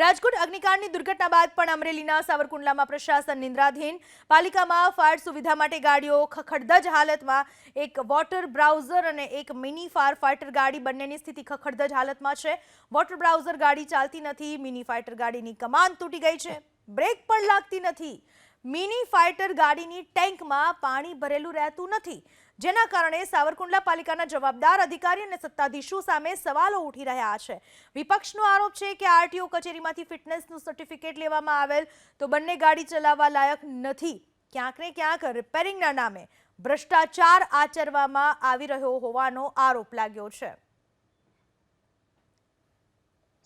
રાજકોટ અગ્નિકાંડની દુર્ઘટના બાદ પણ અમરેલીના સાવરકુંડલામાં પ્રશાસન નિંદ્રાધીન. પાલિકામાં ફાયર સુવિધા માટે ગાડીઓ ખખડધજ હાલતમાં એક વોટર બ્રાઉઝર અને એક મિની ફાયર ફાઇટર ગાડી બંનેની સ્થિતિ ખખડધજ હાલતમાં છે. વોટર બ્રાઉઝર ગાડી ચાલતી નથી, મિની ફાઇટર ગાડીની કમાન તૂટી ગઈ છે. બ્રેક પણ લાગતી નથી. મિની ફાઇટર ગાડીની ટેન્કમાં પાણી ભરેલું રહેતું નથી. જેના કારણે સાવરકુંડલા પાલિકાના જવાબદાર અધિકારી અને સત્તાધીશો સામે સવાલો ઉઠી રહ્યા છે. વિપક્ષનો આરોપ છે કે આરટીઓ કચેરીમાંથી ફિટનેસનું સર્ટિફિકેટ લેવામાં આવેલ તો બંને ગાડી ચલાવવા લાયક નથી. ક્યાંક ને ક્યાંક રિપેરિંગના નામે ભ્રષ્ટાચાર આચરવામાં આવી રહ્યો હોવાનો આરોપ લાગ્યો છે.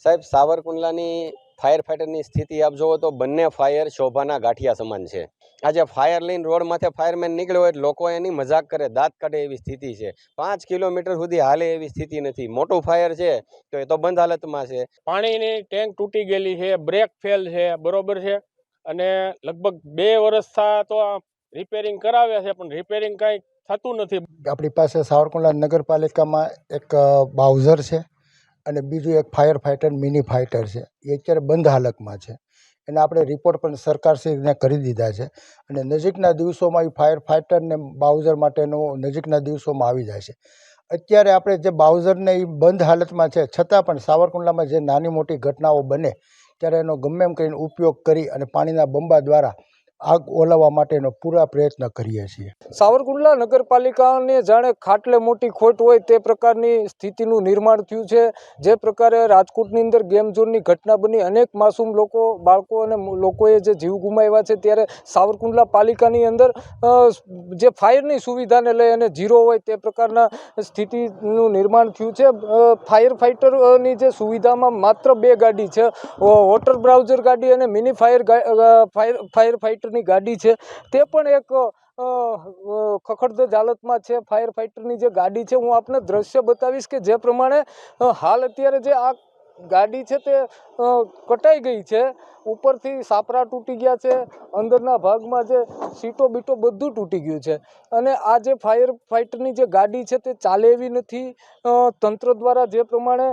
સાહેબ, સાવરકુંડલાની ફાયર ફાઇટરની સ્થિતિ આપ જોવો તો બંને ફાયર શોભાના ગાંઠિયા સમાન છે. આજે ફાયર લઈને રોડ માથે ફાયરમેન નીકળ્યો હોય લોકો એની મજાક કરે દાંત કાઢે એવી સ્થિતિ છે. પાંચ કિલોમીટર સુધી હાલે એવી સ્થિતિ નથી. મોટું ફાયર છે તો એ તો બંધ હાલતમાં છે. પાણીની ટેન્ક તૂટી ગયેલી છે બ્રેક ફેલ છે બરોબર છે. અને લગભગ બે વર્ષથી તો રિપેરિંગ કરાવ્યા છે પણ રિપેરિંગ કાંઈ થતું નથી. આપણી પાસે સાવરકુંડલા નગરપાલિકામાં એક બાઉઝર છે અને બીજું એક ફાયર ફાઇટર મિની ફાઇટર છે. એ અત્યારે બંધ હાલતમાં છે. એના આપણે રિપોર્ટ પણ સરકારશ્રીને કરી દીધા છે. અને નજીકના દિવસોમાં એ ફાયર ફાઇટરને બાઉઝર માટેનો નજીકના દિવસોમાં આવી જાય છે. અત્યારે આપણે જે બાઉઝરને એ બંધ હાલતમાં છે, છતાં પણ સાવરકુંડલામાં જે નાની મોટી ઘટનાઓ બને, ત્યારે એનો ગમે એમ કરીને ઉપયોગ કરી અને પાણીના બંબા દ્વારા આગ ઓલવવા માટેનો પૂરા પ્રયત્ન કરીએ છીએ. સાવરકુંડલા નગરપાલિકાને જાણે ખાટલે મોટી ખોટ હોય તે પ્રકારની સ્થિતિનું નિર્માણ થયું છે. જે પ્રકારે રાજકોટની અંદર ગેમ ઝોનની ઘટના બની. અનેક માસૂમ લોકો, બાળકો અને લોકોએ જે જીવ ગુમાવ્યા છે ત્યારે સાવરકુંડલા પાલિકાની અંદર જે ફાયરની સુવિધાને લઈ અને ઝીરો હોય તે પ્રકારના સ્થિતિનું નિર્માણ થયું છે. ફાયર ફાઇટરની જે સુવિધામાં માત્ર બે ગાડી છે. વોટર બ્રાઉઝર ગાડી અને mini fire fire fire fire ફાઇટરની ગાડી છે. તે પણ એક ખખડધજ હાલતમાં છે. ફાયર ફાઇટરની જે ગાડી છે, હું આપને દ્રશ્ય બતાવીશ કે જે પ્રમાણે હાલ અત્યારે જે આ ગાડી છે તે કટાઈ ગઈ છે. ઉપરથી સાપરા તૂટી ગયા છે. અંદરના ભાગમાં જે સીટો બીટો બધું તૂટી ગયું છે. અને આ જે ફાયર ફાઇટરની જે ગાડી છે તે ચાલે એવી નથી. તંત્ર દ્વારા જે પ્રમાણે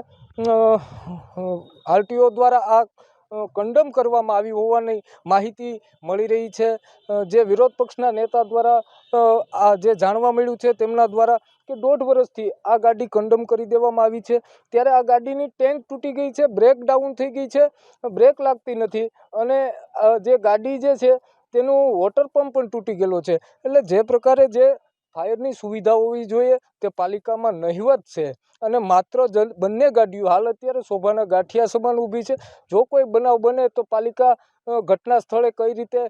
આરટીઓ દ્વારા આ કંડમ કરવામાં આવી હોવાની માહિતી મળી રહી છે. જે વિરોધ પક્ષના નેતા દ્વારા આ જે જાણવા મળ્યું છે તેમના દ્વારા કે દોઢ વર્ષથી આ ગાડી કંડમ કરી દેવામાં આવી છે. ત્યારે આ ગાડીની ટેન્ક તૂટી ગઈ છે, બ્રેક ડાઉન થઈ ગઈ છે, બ્રેક લાગતી નથી અને જે ગાડી જે છે તેનું વોટર પંપ પણ તૂટી ગયેલો છે. એટલે જે પ્રકારે જે ફાયરની સુવિધા હોવી જોઈએ તે પાલિકામાં નહિવત છે અને માત્ર જ બંને ગાડીઓ, હાલ અત્યારે શોભાના ગાંઠિયા સમાન ઊભી છે. જો કોઈ બનાવ બને તો પાલિકા ઘટના સ્થળે કઈ રીતે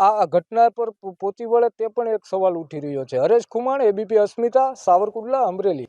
આ ઘટના પર પહોંચી વળે તે પણ એક સવાલ ઉઠી રહ્યો છે. હરેશ ખુમાણ, એબીપી અસ્મિતા, સાવરકુંડલા, અમરેલી.